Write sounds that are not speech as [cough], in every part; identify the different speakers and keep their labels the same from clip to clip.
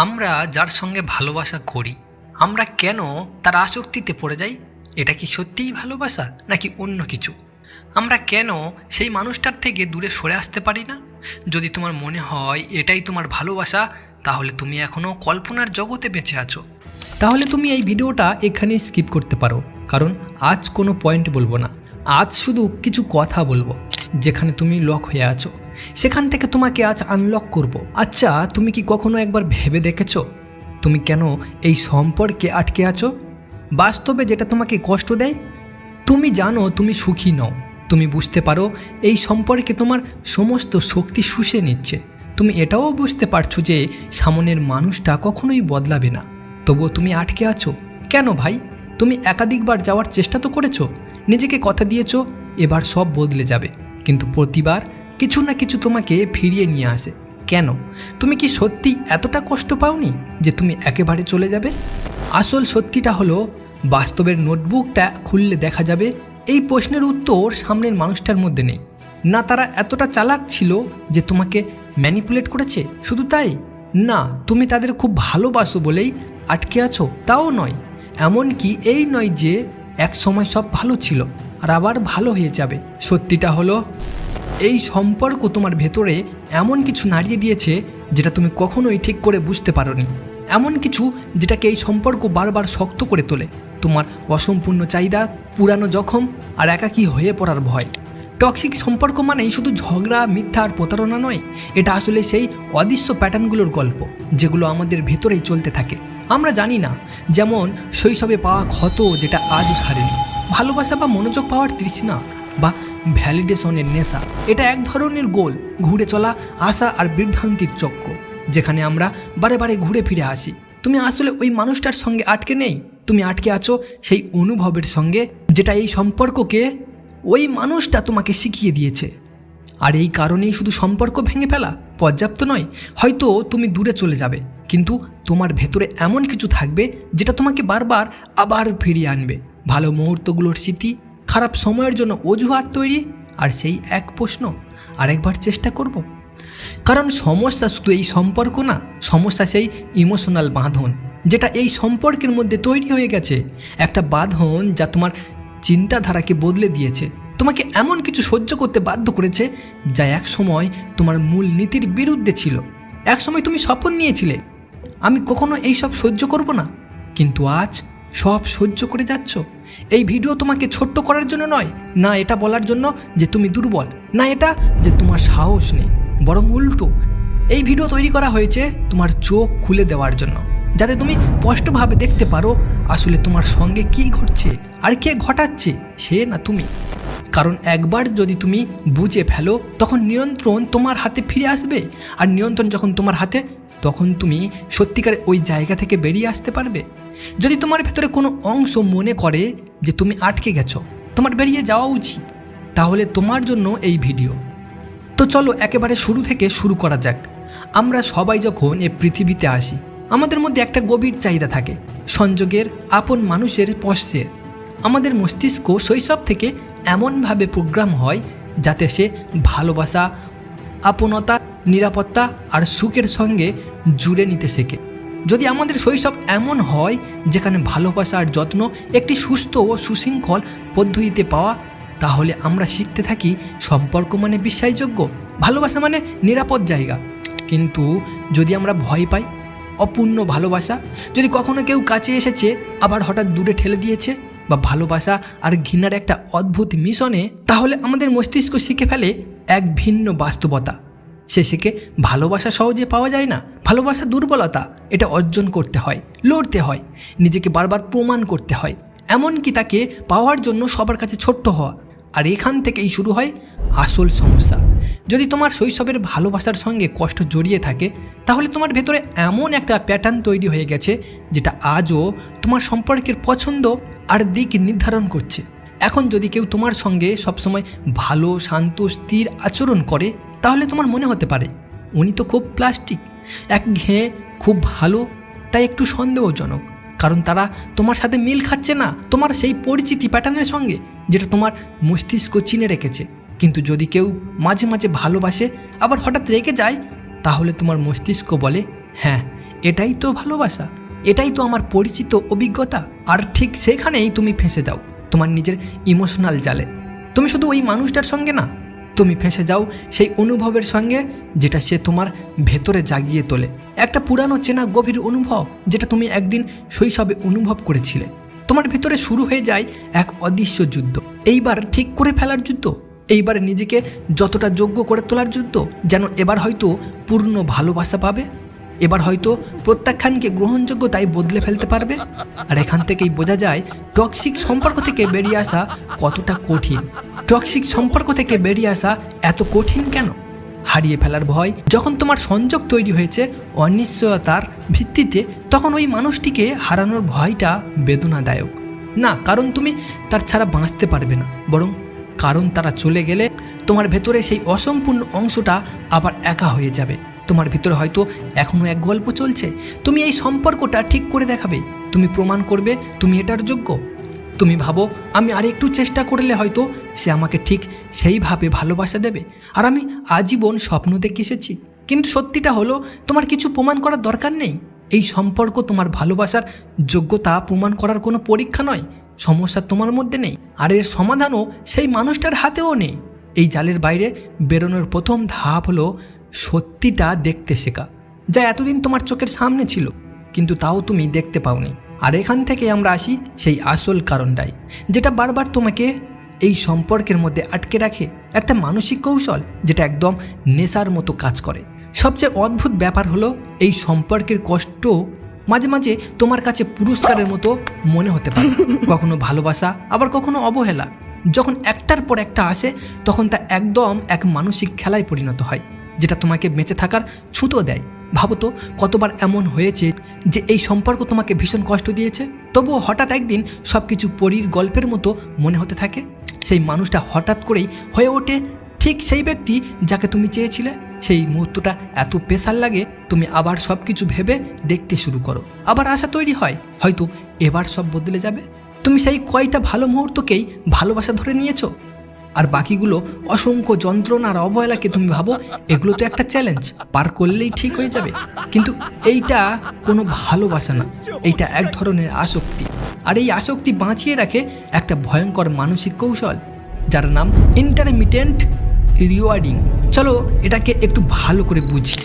Speaker 1: আমরা যার সঙ্গে ভালোবাসা করি, আমরা কেন তার আসক্তিতে পড়ে যাই? এটা কি সত্যিই ভালোবাসা নাকি অন্য কিছু? আমরা কেন সেই মানুষটার থেকে দূরে সরে আসতে পারি না? যদি তোমার মনে হয় এটাই তোমার ভালোবাসা, তাহলে তুমি এখনও কল্পনার জগতে বেঁচে আছো। তাহলে তুমি এই ভিডিওটা এখানেই স্কিপ করতে পারো, কারণ আজ কোনো পয়েন্ট বলব না। আজ শুধু কিছু কথা বলব, যেখানে তুমি লক হয়ে আছো। সেখান থেকে তোমাকে আজ আনলক করব। আচ্ছা তুমি কি কখনো একবার ভেবে দেখেছ? তুমি কেন এই সম্পর্কে আটকে আছো? বাস্তবে যেটা তোমাকে কষ্ট দেয়? তুমি জানো তুমি সুখী নও। তুমি বুঝতে পারো এই সম্পর্কে তোমার সমস্ত শক্তি শুষে নিচ্ছে। তুমি এটাও বুঝতে পারছ যে সামনের মানুষটা কখনোই বদলাবে না। তবুও তুমি আটকে আছো। কেন ভাই? তুমি একাধিকবার যাওয়ার চেষ্টা তো করেছ। নিজেকে কথা দিয়েছ, এবার সব বদলে যাবে। কিন্তু প্রতিবার কিছু না কিছু তোমাকে ফিরিয়ে নিয়ে আসে। কেন? তুমি কি সত্যি এতটা কষ্ট পাওনি যে তুমি একেবারে চলে যাবে? আসল সত্যিটা হলো, বাস্তবের নোটবুকটা খুললে দেখা যাবে এই প্রশ্নের উত্তর সামনের মানুষটার মধ্যে নেই। না তারা এতটা চালাক ছিল যে তোমাকে ম্যানিপুলেট করেছে? শুধু তাই? না, তুমি তাদের খুব ভালোবাসো বলেই আটকে আছো, তাও নয়। এমনকি এই নয় যে এক সময় সব ভালো ছিল, আর আবার ভালো হয়ে যাবে। সত্যিটা হলো এই সম্পর্ক তোমার ভেতরে এমন কিছু নাড়িয়ে দিয়েছে যেটা তুমি কখনোই ঠিক করে বুঝতে পারোনি। এমন কিছু যেটাকে এই সম্পর্ক বারবার শক্ত করে তোলে। তোমার অসম্পূর্ণ চাহিদা, পুরানো জখম আর একাকী হয়ে পড়ার ভয়। টক্সিক সম্পর্ক মানেই শুধু ঝগড়া, মিথ্যা আর প্রতারণা নয়, এটা আসলে সেই অদৃশ্য প্যাটার্নগুলোর গল্প, যেগুলো আমাদের ভেতরেই চলতে থাকে। আমরা জানি না, যেমন শৈশবে পাওয়া ক্ষত যেটা আজও সারেনি ভালোবাসা বা মনোযোগ পাওয়ার তৃষ্ণা বা ভ্যালিডেশনের নেশা। এটা এক ধরনের গোল, ঘুরে চলা, আশা আর বিভ্রান্তির চক্র, যেখানে আমরা বারে বারে ঘুরে ফিরে আসি। তুমি আসলে ওই মানুষটার সঙ্গে আটকে নেই? তুমি আটকে আছো সেই অনুভবের সঙ্গে, যেটা এই সম্পর্ককে, ওই মানুষটা তোমাকে শিখিয়ে দিয়েছে। আর এই কারণেই শুধু সম্পর্ক ভেঙে ফেলা পর্যাপ্ত নয়, হয়তো তুমি দূরে চলে যাবে, কিন্তু তোমার ভেতরে এমন কিছু থাকবে, যেটা তোমাকে বারবার আবার ফিরিয়ে আনবে। ভালো মুহূর্তগুলোর স্মৃতি খারাপ সময়ের জন্য অজুহাত তৈরি আর সেই এক প্রশ্ন আরেকবার চেষ্টা করব। কারণ সমস্যা শুধু এই সম্পর্ক না, সমস্যা সেই ইমোশনাল বাঁধন, যেটা এই সম্পর্কের মধ্যে তৈরি হয়ে গেছে। একটা বাঁধন যা তোমার চিন্তাধারাকে বদলে দিয়েছে। তোমাকে এমন কিছু সহ্য করতে বাধ্য করেছে যা এক সময় তোমার মূল নীতির বিরুদ্ধে ছিল। এক সময় তুমি শপথ নিয়েছিলে, আমি কখনো এই সব সহ্য করব না। কিন্তু আজ সব সহ্য করে যাচ্ছ? এই ভিডিও তোমাকে ছোট্ট করার জন্য নয়, না এটা বলার জন্য যে তুমি দুর্বল, না এটা যে তোমার সাহস নেই, বরং উল্টো। এই ভিডিও তৈরি করা হয়েছে তোমার চোখ খুলে দেওয়ার জন্য। যাতে তুমি স্পষ্টভাবে দেখতে পারো আসলে তোমার সঙ্গে কী ঘটছে, আর কে ঘটাচ্ছে, সে না তুমি। কারণ একবার যদি তুমি বুঝে ফেলো, তখন নিয়ন্ত্রণ তোমার হাতে ফিরে আসবে, আর নিয়ন্ত্রণ যখন তোমার হাতে তখন তুমি সত্যিকার ওই জায়গা থেকে বেরিয়ে আসতে পারবে। যদি তোমার ভেতরে কোনো অংশ মনে করে যে তুমি আটকে গেছো, তোমার বেরিয়ে যাওয়া উচিত। তাহলে তোমার জন্য এই ভিডিও। তো চলো একেবারে শুরু থেকে শুরু করা যাক। আমরা সবাই যখন এ পৃথিবীতে আসি, আমাদের মধ্যে একটা গভীর চাহিদা থাকে, সংযোগের আপন মানুষের পশ্চের আমাদের মস্তিষ্ক শৈশব থেকে এমনভাবে প্রোগ্রাম হয় যাতে সে ভালোবাসা, আপনতা নিরাপত্তা আর সুখের সঙ্গে জুড়ে নিতে শেখে। যদি আমাদের শৈশব এমন হয়, যেখানে ভালোবাসা আর যত্ন একটি সুস্থ ও সুশৃঙ্খল পদ্ধতিতে পাওয়া, তাহলে আমরা শিখতে থাকি সম্পর্ক মানে বিশ্বাসযোগ্য, ভালোবাসা মানে নিরাপদ জায়গা। কিন্তু যদি আমরা ভয় পাই, অপূর্ণ ভালোবাসা, যদি কখনো কেউ কাছে এসেছে, আবার হঠাৎ দূরে ঠেলে দিয়েছে, বা ভালোবাসা আর ঘৃণার একটা অদ্ভুত মিশনে, তাহলে আমাদের মস্তিষ্ক শিখে ফেলে এক ভিন্ন বাস্তবতা। শেখে ভালোবাসা সহজে পাওয়া যায় না। ভালোবাসা দুর্বলতা, এটা অর্জন করতে হয়, লড়তে হয়, নিজেকে বারবার প্রমাণ করতে হয়। এমনকি তাকে পাওয়ার জন্য সবার কাছে ছোট্ট হওয়া। আর এখান থেকেই শুরু হয় আসল সমস্যা। যদি তোমার শৈশবের ভালোবাসার সঙ্গে কষ্ট জড়িয়ে থাকে, তাহলে তোমার ভেতরে এমন একটা প্যাটার্ন তৈরি হয়ে গেছে, যেটা আজও তোমার সম্পর্কের পছন্দ আর দিক নির্ধারণ করছে। এখন যদি কেউ তোমার সঙ্গে সবসময় ভালো, শান্ত, স্থির আচরণ করে তাহলে তোমার মনে হতে পারে, উনি তো খুব প্লাস্টিক, এক ঘেয়ে খুব ভালো, তাই একটু সন্দেহজনক, কারণ তারা তোমার সাথে মিল খাচ্ছে না, তোমার সেই পরিচিতি প্যাটার্নের সঙ্গে, যেটা তোমার মস্তিষ্ক চিনে রেখেছে। কিন্তু যদি কেউ মাঝে মাঝে ভালোবাসে, আবার হঠাৎ রেগে যায়, তাহলে তোমার মস্তিষ্ক বলে হ্যাঁ এটাই তো ভালোবাসা, এটাই তো আমার পরিচিত অভিজ্ঞতা, আর ঠিক সেখানেই তুমি ফেঁসে যাও, তোমার নিজের ইমোশনাল জালে। তুমি শুধু ওই মানুষটার সঙ্গে না তুমি ফেঁসে যাও সেই অনুভবের সঙ্গে যেটা সে তোমার ভেতরে জাগিয়ে তোলে। একটা পুরানো চেনা গভীর অনুভব যেটা তুমি একদিন শৈশবে অনুভব করেছিলে। তোমার ভেতরে শুরু হয়ে যায় এক অদৃশ্য যুদ্ধ। এইবার ঠিক করে ফেলার যুদ্ধ। এইবার নিজেকে যতটা যোগ্য করে তোলার যুদ্ধ যেন এবার হয়তো পূর্ণ ভালোবাসা পাবে। এবার হয়তো প্রত্যাখ্যানকে গ্রহণযোগ্যতায় বদলে ফেলতে পারবে? আর এখান থেকেই বোঝা যায়, টক্সিক সম্পর্ক থেকে বেরিয়ে আসা কতটা কঠিন। টক্সিক সম্পর্ক থেকে বেরিয়ে আসা এত কঠিন কেন? হারিয়ে ফেলার ভয় যখন তোমার সংযোগ তৈরি হয়েছে অনিশ্চয়তার ভিত্তিতে, তখন ওই মানুষটিকে হারানোর ভয়টা বেদনাদায়ক। না, কারণ তুমি তার ছাড়া বাঁচতে পারবে না, বরং কারণ তারা চলে গেলে তোমার ভেতরে সেই অসম্পূর্ণ অংশটা আবার একা হয়ে যাবে। তোমার ভিতরে হয়তো এখনও এক গল্প চলছে। তুমি এই সম্পর্কটা ঠিক করে দেখাবে। তুমি প্রমাণ করবে তুমি এটার যোগ্য। তুমি ভাবো, আমি আর একটু চেষ্টা করলে হয়তো সে আমাকে ঠিক সেইভাবে ভালোবাসা দেবে। আর আমি আজীবন স্বপ্ন দেখে এসেছি। কিন্তু সত্যিটা হলো, তোমার কিছু প্রমাণ করার দরকার নেই। এই সম্পর্ক তোমার ভালোবাসার যোগ্যতা প্রমাণ করার কোনো পরীক্ষা নয়। সমস্যা তোমার মধ্যে নেই। আর এর সমাধানও সেই মানুষটার হাতেও নেই। এই জালের বাইরে বেরোনোর প্রথম ধাপ হলো সত্যিটা দেখতে শেখা যা এতদিন তোমার চোখের সামনে ছিল কিন্তু তাও তুমি দেখতে পাওনি। আর এখান থেকে আমরা আসি সেই আসল কারণটাই যেটা বারবার তোমাকে এই সম্পর্কের মধ্যে আটকে রাখে একটা মানসিক কৌশল যেটা একদম নেশার মতো কাজ করে। সবচেয়ে অদ্ভুত ব্যাপার হলো এই সম্পর্কের কষ্ট মাঝে মাঝে তোমার কাছে পুরস্কারের মতো মনে হতে পারে। [laughs] কখনো ভালোবাসা আবার কখনো অবহেলা। যখন একটার পর একটা আসে তখন তা একদম এক মানসিক খেলায় পরিণত হয়। যেটা তোমাকে বেঁচে থাকার ছুতো দেয়। ভাবো তো, কতবার এমন হয়েছে যে এই সম্পর্ক তোমাকে ভীষণ কষ্ট দিয়েছে? তবুও হঠাৎ একদিন সব কিছু পরীর গল্পের মতো মনে হতে থাকে। সেই মানুষটা হঠাৎ করেই হয়ে ওঠে ঠিক সেই ব্যক্তি যাকে তুমি চেয়েছিলে। সেই মুহূর্তটা এত পেশার লাগে, তুমি আবার সব কিছু ভেবে দেখতে শুরু করো। আবার আশা তৈরি হয়, হয়তো এবার সব বদলে যাবে। তুমি সেই কয়টা ভালো মুহূর্তকেই ভালোবাসা ধরে নিয়েছো? আর বাকিগুলো অসংখ্য যন্ত্রণার অবহেলাকে তুমি ভাবো, এগুলো তো একটা চ্যালেঞ্জ পার করলেই ঠিক হয়ে যাবে। কিন্তু এইটা কোনো ভালোবাসা না, এইটা এক ধরনের আসক্তি। আর এই আসক্তি বাঁচিয়ে রাখে একটা ভয়ঙ্কর মানসিক কৌশল, যার নাম ইন্টারমিটেন্ট রিওয়ার্ডিং চলো এটাকে একটু ভালো করে বুঝি।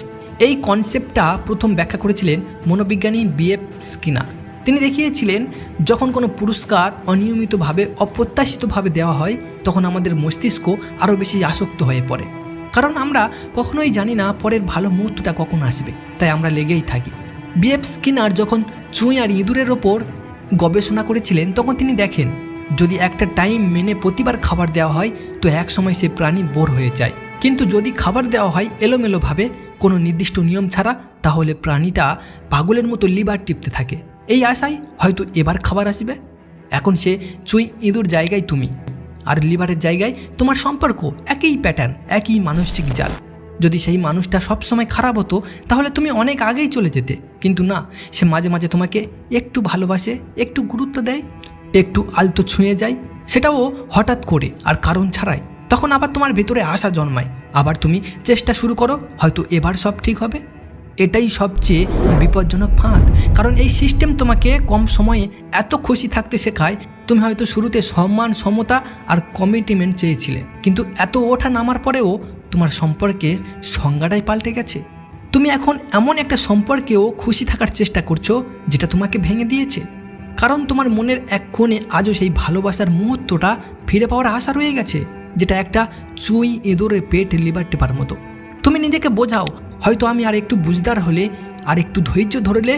Speaker 1: এই কনসেপ্টটা প্রথম ব্যাখ্যা করেছিলেন মনোবিজ্ঞানী বিএফ স্কিনার তিনি দেখিয়েছিলেন, যখন কোনো পুরস্কার অনিয়মিতভাবে, অপ্রত্যাশিতভাবে দেওয়া হয়, তখন আমাদের মস্তিষ্ক আরও বেশি আসক্ত হয়ে পড়ে। কারণ আমরা কখনোই জানি না পরের ভালো মুহূর্তটা কখন আসবে, তাই আমরা লেগেই থাকি। বিএফ স্কিনার যখন চুঁই আর ইঁদুরের ওপর গবেষণা করেছিলেন, তখন তিনি দেখেন, যদি একটা টাইম মেনে প্রতিবার খাবার দেওয়া হয়, তো এক সময় সে প্রাণী বোর হয়ে যায়। কিন্তু যদি খাবার দেওয়া হয় এলোমেলোভাবে, কোনো নির্দিষ্ট নিয়ম ছাড়া, তাহলে প্রাণীটা পাগলের মতো লিভার টিপতে থাকে। এই আশায় হয়তো এবার খাবার আসবে। এখন সে চুই ইঁদুর জায়গায় তুমি, আর লিভারের জায়গায় তোমার সম্পর্ক, একই প্যাটার্ন একই মানসিক জাল। যদি সেই মানুষটা সবসময় খারাপ হতো, তাহলে তুমি অনেক আগেই চলে যেতে। কিন্তু না, সে মাঝে মাঝে তোমাকে একটু ভালোবাসে, একটু গুরুত্ব দেয়, একটু আলতো ছুঁয়ে যায়, সেটাও হঠাৎ করে আর কারণ ছাড়াই। তখন আবার তোমার ভেতরে আশা জন্মায়। আবার তুমি চেষ্টা শুরু করো, হয়তো এবার সব ঠিক হবে। এটাই সবচেয়ে বিপজ্জনক ফাঁদ। কারণ এই সিস্টেম তোমাকে কম সময়ে এত খুশি থাকতে শেখায়, তুমি হয়তো শুরুতে সম্মান, সমতা আর কমিটমেন্ট চেয়েছিলে। কিন্তু এত ওঠা নামার পরেও তোমার সম্পর্কে সংজ্ঞাটাই পাল্টে গেছে। তুমি এখন এমন একটা সম্পর্কেও খুশি থাকার চেষ্টা করছ, যেটা তোমাকে ভেঙে দিয়েছে। কারণ তোমার মনের এক কোণে আজও সেই ভালোবাসার মুহূর্তটা ফিরে পাওয়ার আশা রয়ে গেছে, যেটা একটা চুই এঁদোরে পেট লিবার টেপার মতো। তুমি নিজেকে বোঝাও হয়তো আমি আর একটু বুঝদার হলে, আর একটু ধৈর্য ধরলে,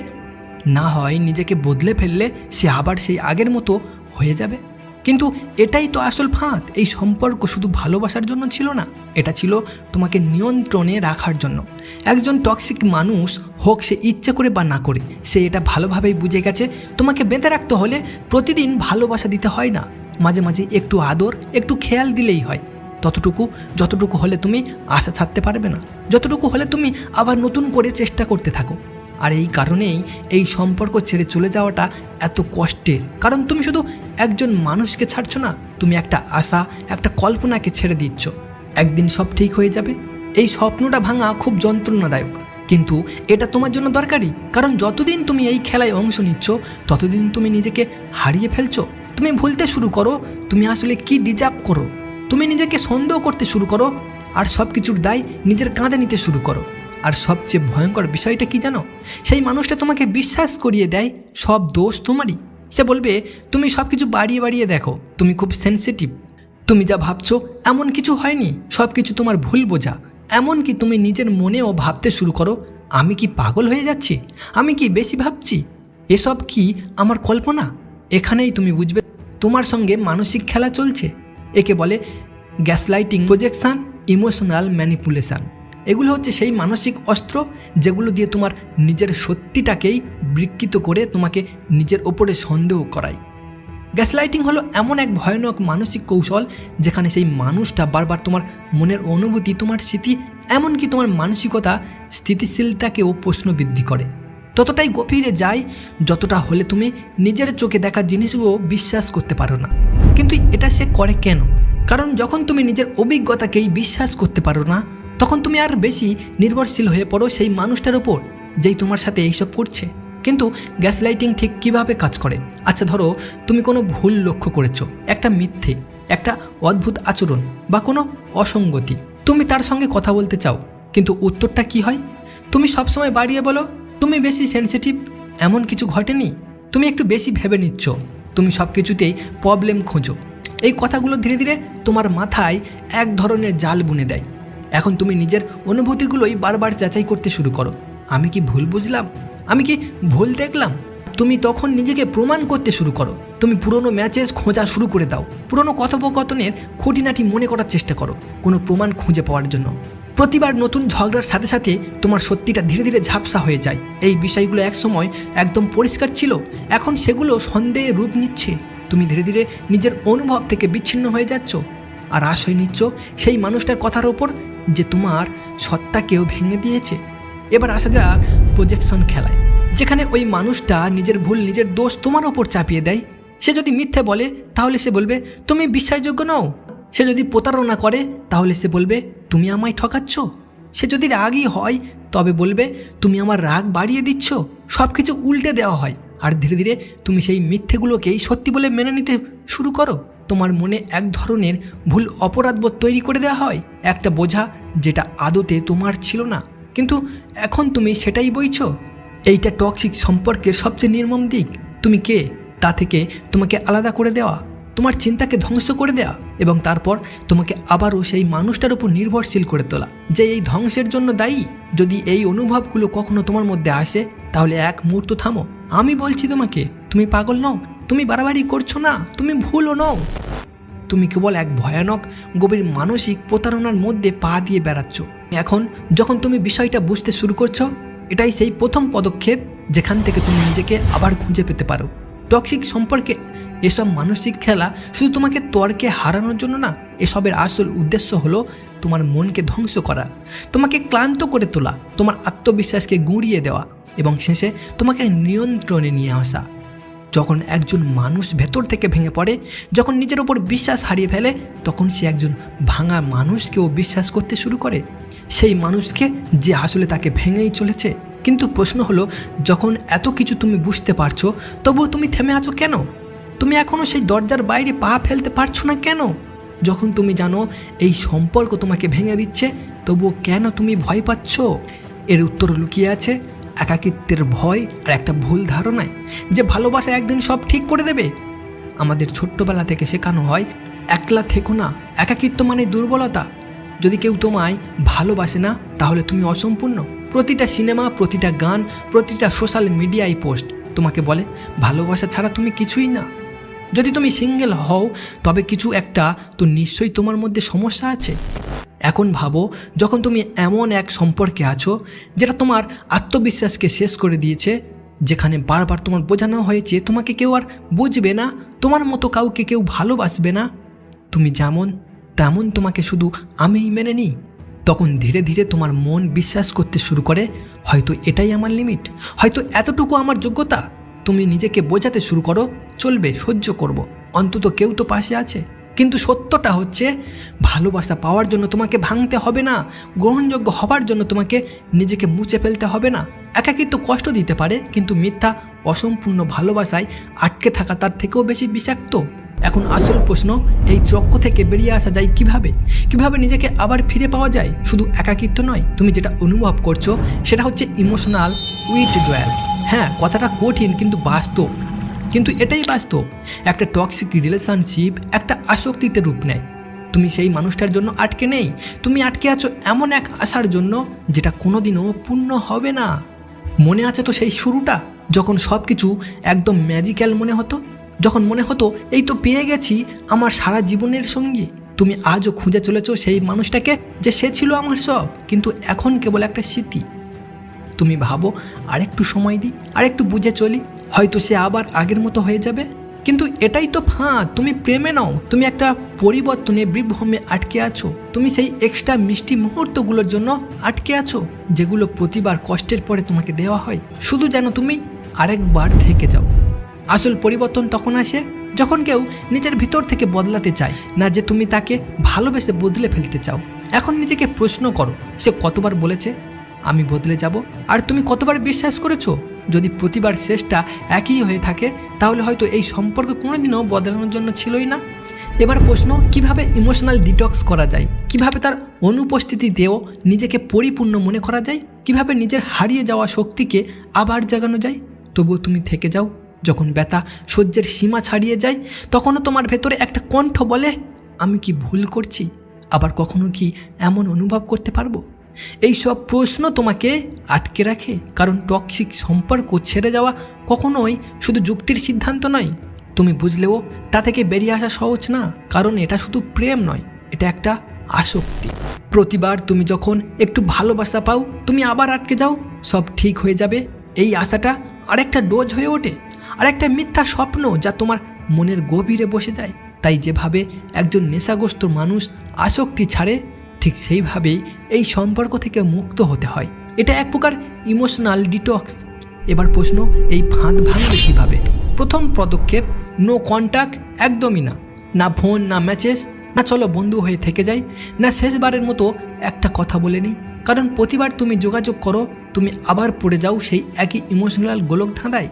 Speaker 1: না হয় নিজেকে বদলে ফেললে সে আবার সেই আগের মতো হয়ে যাবে। কিন্তু এটাই তো আসল ফাঁদ, এই সম্পর্ক শুধু ভালোবাসার জন্য ছিল না, এটা ছিল তোমাকে নিয়ন্ত্রণে রাখার জন্য। একজন টক্সিক মানুষ হোক সে ইচ্ছে করে বা না করে, সে এটা ভালোভাবেই বুঝে গেছে। তোমাকে বেঁধে রাখতে হলে প্রতিদিন ভালোবাসা দিতে হয় না, মাঝে মাঝে একটু আদর, একটু খেয়াল দিলেই হয়। ততটুকু, যতটুকু হলে তুমি আশা ছাড়তে পারবে না। যতটুকু হলে তুমি আবার নতুন করে চেষ্টা করতে থাকো। আর এই কারণেই এই সম্পর্ক ছেড়ে চলে যাওয়াটা এত কষ্টের। কারণ তুমি শুধু একজন মানুষকে ছাড়ছো না, তুমি একটা আশা, একটা কল্পনাকে ছেড়ে দিচ্ছ। একদিন সব ঠিক হয়ে যাবে। এই স্বপ্নটা ভাঙা খুব যন্ত্রণাদায়ক। কিন্তু এটা তোমার জন্য দরকারি। কারণ যতদিন তুমি এই খেলায় অংশ নিচ্ছ, ততদিন তুমি নিজেকে হারিয়ে ফেলছো। তুমি ভুলতে শুরু করো। তুমি আসলে কি ডিজার্ভ করো? তুমি নিজেকে সন্দেহ করতে শুরু করো, আর সব কিছুর দায় নিজের কাঁধে নিতে শুরু করো। আর সবচেয়ে ভয়ঙ্কর বিষয়টা কি জানো? সেই মানুষটা তোমাকে বিশ্বাস করিয়ে দেয়, সব দোষ তোমারই। সে বলবে, তুমি সব কিছু বাড়িয়ে বাড়িয়ে দেখো, তুমি খুব সেন্সিটিভ তুমি যা ভাবছ, এমন কিছু হয়নি। সব কিছু তোমার ভুল বোঝা। এমনকি তুমি নিজের মনেও ভাবতে শুরু করো, আমি কি পাগল হয়ে যাচ্ছি? আমি কি বেশি ভাবছি? এসব কি আমার কল্পনা? এখানেই তুমি বুঝবে, তোমার সঙ্গে মানসিক খেলা চলছে। একে বলে গ্যাসলাইটিং প্রজেকশান ইমোশনাল ম্যানিপুলেশান এগুলো হচ্ছে সেই মানসিক অস্ত্র যেগুলো দিয়ে তোমার নিজের সত্যিটাকেই বিকৃত করে তোমাকে নিজের ওপরে সন্দেহ করায়। গ্যাসলাইটিং হলো এমন এক ভয়ানক মানসিক কৌশল যেখানে সেই মানুষটা বারবার তোমার মনের অনুভূতি, তোমার স্মৃতি এমনকি তোমার মানসিকতা, স্থিতিশীলতাকেও প্রশ্ন বৃদ্ধি করে। ততটাই গভীরে যায় যতটা হলে তুমি নিজের চোখে দেখা জিনিসগুলো বিশ্বাস করতে পারো না। কিন্তু এটা সে করে কেন? কারণ যখন তুমি নিজের অভিজ্ঞতাকেই বিশ্বাস করতে পারো না, তখন তুমি আর বেশি নির্ভরশীল হয়ে পড়ো সেই মানুষটার ওপর যেই তোমার সাথে এইসব করছে। কিন্তু গ্যাস লাইটিং ঠিক কীভাবে কাজ করে? আচ্ছা ধরো, তুমি কোনো ভুল লক্ষ্য করেছ, একটা মিথ্যে, একটা অদ্ভুত আচরণ বা কোনো অসঙ্গতি। তুমি তার সঙ্গে কথা বলতে চাও, কিন্তু উত্তরটা কি হয়? তুমি সবসময় বাড়িয়ে বলো, তুমি বেশি সেনসিটিভ এমন কিছু ঘটেনি? তুমি একটু বেশি ভেবে নিচ্ছ। তুমি সব কিছুতেই প্রবলেম খোঁজো। এই কথাগুলো ধীরে ধীরে তোমার মাথায় এক ধরনের জাল বুনে দেয়। এখন তুমি নিজের অনুভূতিগুলোই বারবার যাচাই করতে শুরু করো। আমি কি ভুল বুঝলাম? আমি কি ভুল দেখলাম? তুমি তখন নিজেকে প্রমাণ করতে শুরু করো। তুমি পুরনো ম্যাচেস খোঁজা শুরু করে দাও। পুরনো কথোপকথনের খুঁটিনাটি মনে করার চেষ্টা করো। কোনো প্রমাণ খুঁজে পাওয়ার জন্য। প্রতিবার নতুন ঝগড়ার সাথে সাথে তোমার সত্যিটা ধীরে ধীরে ঝাপসা হয়ে যায়। এই বিষয়গুলো একসময় একদম পরিষ্কার ছিল, এখন সেগুলো সন্দেহে রূপ নিচ্ছে। তুমি ধীরে ধীরে নিজের অনুভব থেকে বিচ্ছিন্ন হয়ে যাচ্ছ। আর আশয় নিচ্ছ সেই মানুষটার কথার ওপর যে তোমার সত্তাকেও ভেঙে দিয়েছে। এবার আসা যাক প্রজেকশন খেলায়, যেখানে ওই মানুষটা নিজের ভুল, নিজের দোষ তোমার ওপর চাপিয়ে দেয়। সে যদি মিথ্যে বলে, তাহলে সে বলবে, তুমি বিশ্বাসযোগ্য নও। সে যদি প্রতারণা করে, তাহলে সে বলবে তুমি আমায় ঠকাচ্ছ? সে যদি রাগই হয়, তবে বলবে, তুমি আমার রাগ বাড়িয়ে দিচ্ছ। সব কিছু উল্টে দেওয়া হয়। আর ধীরে ধীরে তুমি সেই মিথ্যেগুলোকেই সত্যি বলে মেনে নিতে শুরু করো। তোমার মনে এক ধরনের ভুল অপরাধবোধ তৈরি করে দেওয়া হয়। একটা বোঝা যেটা আদতে তোমার ছিল না। কিন্তু এখন তুমি সেটাই বইছো। এইটা টক্সিক সম্পর্কের সবচেয়ে নির্মম দিক। তুমি কে? তা থেকে তোমাকে আলাদা করে দেওয়া। তোমার চিন্তাকে ধ্বংস করে দেওয়া এবং তারপর তোমাকে আবারও সেই মানুষটার উপর নির্ভরশীল করে তোলা। যে এই ধ্বংসের জন্য দায়ী, যদি এই অনুভবগুলো কখনো তোমার মধ্যে আসে, তাহলে এক মুহূর্ত থামো। আমি বলছি তোমাকে, তুমি পাগল নও, তুমি বাড়াবাড়ি করছ না, তুমি ভুলও নও। তুমি কেবল এক ভয়ানক, গভীর মানসিক প্রতারণার মধ্যে পা দিয়ে বেড়াচ্ছ। এখন যখন তুমি বিষয়টা বুঝতে শুরু করছ, এটাই সেই প্রথম পদক্ষেপ যেখান থেকে তুমি নিজেকে আবার খুঁজে পেতে পারো। টক্সিক সম্পর্কে এসব মানসিক খেলা শুধু তোমাকে তর্কে হারানোর জন্য না, এসবের আসল উদ্দেশ্য হলো তোমার মনকে ধ্বংস করা, তোমাকে ক্লান্ত করে তোলা, তোমার আত্মবিশ্বাসকে গুঁড়িয়ে দেওয়া এবং শেষে তোমাকে নিয়ন্ত্রণে নিয়ে আসা। যখন একজন মানুষ ভেতর থেকে ভেঙে পড়ে, যখন নিজের ওপর বিশ্বাস হারিয়ে ফেলে, তখন সে একজন ভাঙা মানুষকেও বিশ্বাস করতে শুরু করে। সেই মানুষকে যে আসলে তাকে ভেঙেই চলেছে। কিন্তু প্রশ্ন হলো, যখন এত কিছু তুমি বুঝতে পারছ, তবুও তুমি থেমে আছো কেন? তুমি এখনও সেই দরজার বাইরে পা ফেলতে পারছ না কেন? যখন তুমি জানো এই সম্পর্ক তোমাকে ভেঙে দিচ্ছে, তবুও কেন তুমি ভয় পাচ্ছ? এর উত্তর লুকিয়ে আছে একাকিত্বের ভয় আর একটা ভুল ধারণায় যে ভালোবাসা একদিন সব ঠিক করে দেবে। আমাদের ছোট্টবেলা থেকে শেখানো হয়, একলা থেকো না, একাকিত্ব মানে দুর্বলতা। যদি কেউ তোমায় ভালোবাসে না, তাহলে তুমি অসম্পূর্ণ। প্রতিটা সিনেমা, প্রতিটা গান, প্রতিটা সোশ্যাল মিডিয়ায় পোস্ট। তোমাকে বলে, ভালোবাসা ছাড়া তুমি কিছুই না। যদি তুমি সিঙ্গেল হও, তবে কিছু একটা তো নিশ্চয়ই তোমার মধ্যে সমস্যা আছে। এখন ভাবো, যখন তুমি এমন এক সম্পর্কে আছো, যেটা তোমার আত্মবিশ্বাসকে শেষ করে দিয়েছে, যেখানে বারবার তোমার বোঝানো হয়েছে, তোমাকে কেউ আর বুঝবে না, তোমার মতো কাউকে কেউ ভালোবাসবে না। তুমি যেমন, তেমন তোমাকে শুধু আমিই মেনে নিই। তখন ধীরে ধীরে তোমার মন বিশ্বাস করতে শুরু করে, হয়তো এটাই আমার লিমিট হয়তো এতটুকু আমার যোগ্যতা। তুমি নিজেকে বোঝাতে শুরু করো, চলবে, সহ্য করব। অন্তত কেউ তো পাশে আছে। কিন্তু সত্যটা হচ্ছে, ভালোবাসা পাওয়ার জন্য তোমাকে ভাঙতে হবে না, গ্রহণযোগ্য হবার জন্য তোমাকে নিজেকে মুছে ফেলতে হবে না। একাকিত্ব কষ্ট দিতে পারে, কিন্তু মিথ্যা, অসম্পূর্ণ ভালোবাসায় আটকে থাকা তার থেকেও বেশি বিষাক্ত। এখন আসল প্রশ্ন, এই চক্র থেকে বেরিয়ে আসা যায় কীভাবে? কীভাবে নিজেকে আবার ফিরে পাওয়া যায়? শুধু একাকিত্ব নয়, তুমি যেটা অনুভব করছ, সেটা হচ্ছে ইমোশনাল উইথ ডোয়াল হ্যাঁ কথাটা কঠিন কিন্তু বাস্তব। কিন্তু এটাই বাস্তব। একটা টক্সিক রিলেশনশিপ একটা আসক্তিতে রূপ নেয়। তুমি সেই মানুষটার জন্য আটকে নেই। তুমি আটকে আছো এমন এক আশার জন্য, যেটা কোনোদিনও পূর্ণ হবে না। মনে আছে তো সেই শুরুটা, যখন সব কিছু একদম ম্যাজিক্যাল মনে হতো? যখন মনে হতো, এই তো পেয়ে গেছি আমার সারা জীবনের সঙ্গী। তুমি আজও খুঁজে চলেছো সেই মানুষটাকে যে সে ছিল আমার সব, কিন্তু এখন কেবল একটা স্মৃতি। তুমি ভাবো, আরেকটু সময় দিই, আরেকটু বুঝে চলি, হয়তো সে আবার আগের মতো হয়ে যাবে। কিন্তু এটাই তো ফাঁদ, তুমি প্রেমে নাও, তুমি একটা পরিবর্তনে বিভ্রমে আটকে আছো। তুমি সেই এক্সট্রা মিষ্টি মুহূর্তগুলোর জন্য আটকে আছো, যেগুলো প্রতিবার কষ্টের পরে তোমাকে দেওয়া হয়। শুধু যেন তুমি আরেকবার থেকে যাও। আসল পরিবর্তন তখন আসে যখন কেউ নিজের ভিতর থেকে বদলাতে চায়, না যে তুমি তাকে ভালোবেসে বদলে ফেলতে চাও। এখন নিজেকে প্রশ্ন করো, সে কতবার বলেছে, আমি বদলে যাব আর তুমি কতবার বিশ্বাস করেছ? যদি প্রতিবার শেষটা একই হয়ে থাকে, তাহলে হয়তো এই সম্পর্ক কোনোদিনও বদলানোর জন্য ছিলই না। এবার প্রশ্ন, কীভাবে ইমোশনাল ডিটক্স করা যায়? কীভাবে তার অনুপস্থিতি অনুপস্থিতিতেও নিজেকে পরিপূর্ণ মনে করা যায়? কীভাবে নিজের হারিয়ে যাওয়া শক্তিকে আবার জাগানো যায়? তবুও তুমি থেকে যাও। যখন ব্যথা সহ্যের সীমা ছাড়িয়ে যায়, তখনও তোমার ভেতরে একটা কণ্ঠ বলে, আমি কি ভুল করছি? আবার কখনো কি এমন অনুভব করতে পারব? এই সব প্রশ্ন তোমাকে আটকে রাখে, কারণ টক্সিক সম্পর্ক ছেড়ে যাওয়া কখনোই শুধু যুক্তির সিদ্ধান্ত নয়। তুমি বুঝলেও তা থেকে বেরিয়ে আসা সহজ না, কারণ এটা শুধু প্রেম নয়, এটা একটা আসক্তি। প্রতিবার তুমি যখন একটু ভালোবাসা পাও, তুমি আবার আটকে যাও, সব ঠিক হয়ে যাবে, এই আশাটা আরেকটা ডোজ হয়ে ওঠে। আর একটা মিথ্যা স্বপ্ন যা তোমার মনের গভীরে বসে যায়। তাই যেভাবে একজন নেশাগ্রস্ত মানুষ আসক্তি ছাড়ে, ঠিক সেইভাবেই এই সম্পর্ক থেকে মুক্ত হতে হয়। এটা এক প্রকার ইমোশনাল ডিটক্স এবার প্রশ্ন, এই ফাঁদ ভাঙবে কীভাবে? প্রথম পদক্ষেপ নো কন্ট্যাক্ট একদমই না। না ফোন না মেসেজ না চলো বন্ধু হয়ে থেকে যাই, না শেষবারের মতো একটা কথা বলে নিই। কারণ প্রতিবার তুমি যোগাযোগ করো, তুমি আবার পড়ে যাও সেই একই ইমোশনাল গোলক ধাঁধায়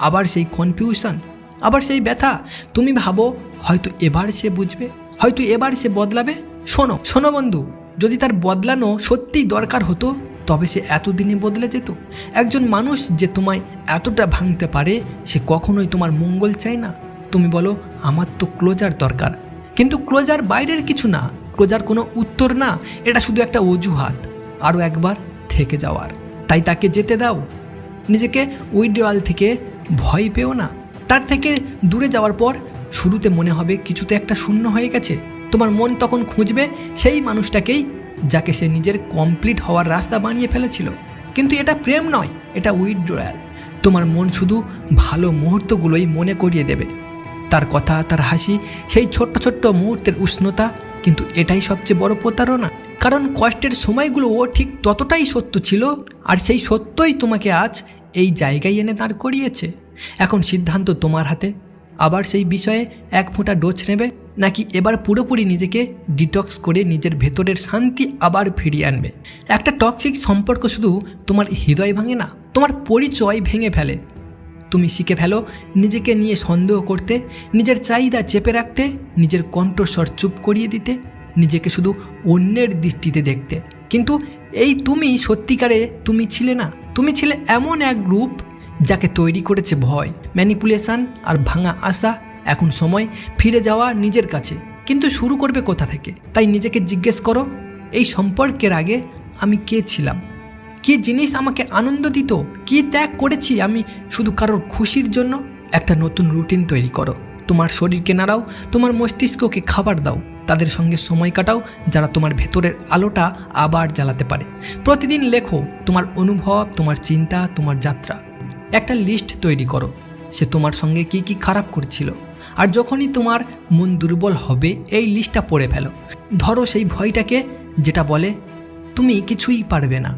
Speaker 1: আবার সেই কনফিউশন আবার সেই ব্যথা। তুমি ভাবো, হয়তো এবার সে বুঝবে, হয়তো এবার সে বদলাবে। শোনো শোনো বন্ধু, যদি তার বদলানো সত্যিই দরকার হতো, তবে সে এতদিনে বদলে যেত। একজন মানুষ যে তোমায় এতটা ভাঙতে পারে, সে কখনোই তোমার মঙ্গল চায় না। তুমি বলো, আমার তো ক্লোজার দরকার। কিন্তু ক্লোজার বাইরের কিছু না ক্লোজার কোনো উত্তর না, এটা শুধু একটা অজুহাত। আরও একবার থেকে যাওয়ার। তাই তাকে যেতে দাও। নিজেকে উইডওয়াল থেকে ভয় পেও না। তার থেকে দূরে যাওয়ার পর শুরুতে মনে হবে কিছুতে একটা শূন্য হয়ে গেছে। তোমার মন তখন খুঁজবে সেই মানুষটাকেই যাকে সে নিজের কমপ্লিট হওয়ার রাস্তা বানিয়ে ফেলেছিল। কিন্তু এটা প্রেম নয়, এটা উইথড্রয়াল তোমার মন শুধু ভালো মুহূর্তগুলোই মনে করিয়ে দেবে। তার কথা, তার হাসি, সেই ছোট্ট ছোট্ট মুহূর্তের উষ্ণতা কিন্তু এটাই সবচেয়ে বড় প্রতারণা। কারণ কষ্টের সময়গুলো ও ঠিক ততটাই সত্য ছিল, আর সেই সত্যই তোমাকে আজ এই জায়গায় এনে দাঁড় করিয়েছে। এখন সিদ্ধান্ত তোমার হাতে? আবার সেই বিষয়ে এক ফোঁটা ডোজ নেবে? নাকি এবার পুরোপুরি নিজেকে ডিটক্স করে নিজের ভেতরের শান্তি আবার ফিরিয়ে আনবে? একটা টক্সিক সম্পর্ক শুধু তোমার হৃদয় ভাঙে না, তোমার পরিচয় ভেঙে ফেলে। তুমি শিখে ফেলো নিজেকে নিয়ে সন্দেহ করতে, নিজের চাহিদা চেপে রাখতে, নিজের কণ্ঠস্বর চুপ করিয়ে দিতে, নিজেকে শুধু অন্যের দৃষ্টিতে দেখতে। কিন্তু এই তুমি সত্যিকারে তুমি ছিলে না। তুমি ছিলে এমন এক গ্রুপ যাকে তৈরি করেছে ভয় ম্যানিপুলেশন আর ভাঙা আশা, এখন সময় ফিরে যাওয়া নিজের কাছে। কিন্তু শুরু করবে কোথা থেকে? তাই নিজেকে জিজ্ঞেস করো, এই সম্পর্কের আগে আমি কে ছিলাম? কি জিনিস আমাকে আনন্দ দিত? কি ত্যাগ করেছি আমি শুধু কারোর খুশির জন্য? একটা নতুন রুটিন তৈরি করো। তোমার শরীরকে নাড়াও, তোমার মস্তিষ্ককে খাবার দাও। তাদের সঙ্গে সময় কাটাও, যারা তোমার ভেতরের আলোটা আবার জ্বালাতে পারে। প্রতিদিন লেখো তোমার অনুভব, তোমার চিন্তা, তোমার যাত্রা। একটা লিস্ট তৈরি করো। সে তোমার সঙ্গে কি কি খারাপ করছিল। আর যখনই তোমার মন দুর্বল হবে, এই লিস্টটা পড়ে ফেলো। ধরো সেই ভয়টাকে, যেটা বলে, তুমি কিছুই পারবে না।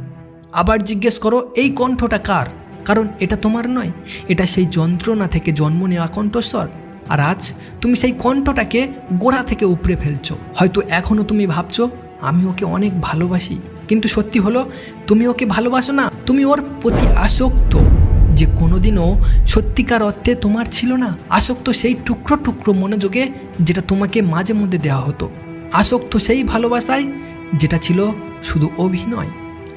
Speaker 1: আবার জিজ্ঞেস করো, এই কণ্ঠটা কার? কারণ এটা তোমার নয়। এটা সেই যন্ত্রণা থেকে জন্ম নেওয়া কণ্ঠস্বর। আর আজ তুমি সেই কণ্ঠটাকে গোড়া থেকে উপড়ে ফেলছো। হয়তো এখনও তুমি ভাবছ, আমি ওকে অনেক ভালোবাসি। কিন্তু সত্যি হলো, তুমি ওকে ভালোবাসো না। তুমি ওর প্রতি আসক্ত। যে কোনোদিনও সত্যিকার অর্থে তোমার ছিল না। আসক্ত সেই টুকরো টুকরো মনোযোগে যেটা তোমাকে মাঝে মধ্যে দেওয়া হতো। আসক্ত সেই ভালোবাসায় যেটা ছিল শুধু অভিনয়।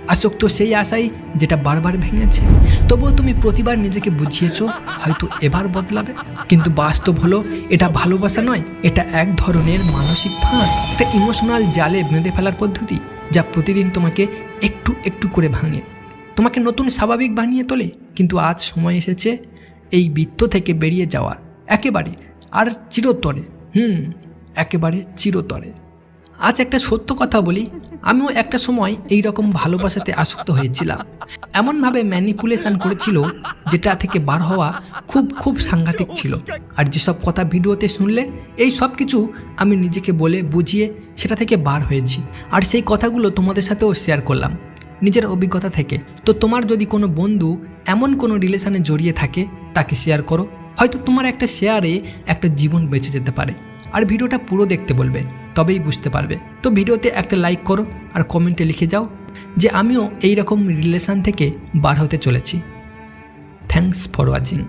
Speaker 1: আসক্ত সেই আশাই যেটা বারবার ভেঙেছে। তবুও তুমি প্রতিবার নিজেকে বুঝিয়েছ, হয়তো এবার বদলাবে। কিন্তু বাস্তব হলো, এটা ভালোবাসা নয়, এটা এক ধরনের মানসিক ফাঁদ একটা ইমোশনাল জালে বেঁধে ফেলার পদ্ধতি, যা প্রতিদিন তোমাকে একটু একটু করে ভাঙে। তোমাকে নতুন স্বাভাবিক বানিয়ে তোলে। কিন্তু আজ সময় এসেছে এই বৃত্ত থেকে বেরিয়ে যাওয়ার। একেবারে আর চিরতরে। হুম, একেবারে চিরতরে। আজ একটা সত্য কথা বলি। আমিও একটা সময় এই রকম ভালোবাসাতে আসক্ত হয়েছিলাম। এমনভাবে ম্যানিপুলেশন করেছিল যেটা থেকে বার হওয়া খুব খুব সাংঘাতিক ছিল। আর যেসব কথা ভিডিওতে শুনলে এই সব কিছু আমি নিজেকে বলে বুঝিয়ে সেটা থেকে বার হয়েছি। আর সেই কথাগুলো তোমাদের সাথেও শেয়ার করলাম। নিজের অভিজ্ঞতা থেকে। তো তোমার যদি কোনো বন্ধু এমন কোনো রিলেশানে জড়িয়ে থাকে, তাকে শেয়ার করো। হয়তো তোমার একটা শেয়ারে একটা জীবন বেঁচে যেতে পারে। আর ভিডিওটা পুরো দেখতে বলবে, তবেই বুঝতে পারবে। তো ভিডিওতে একটা লাইক করো আর কমেন্টে লিখে যাও যে আমিও এই রকম রিলেশান থেকে বার হতে চলেছি। Thanks for watching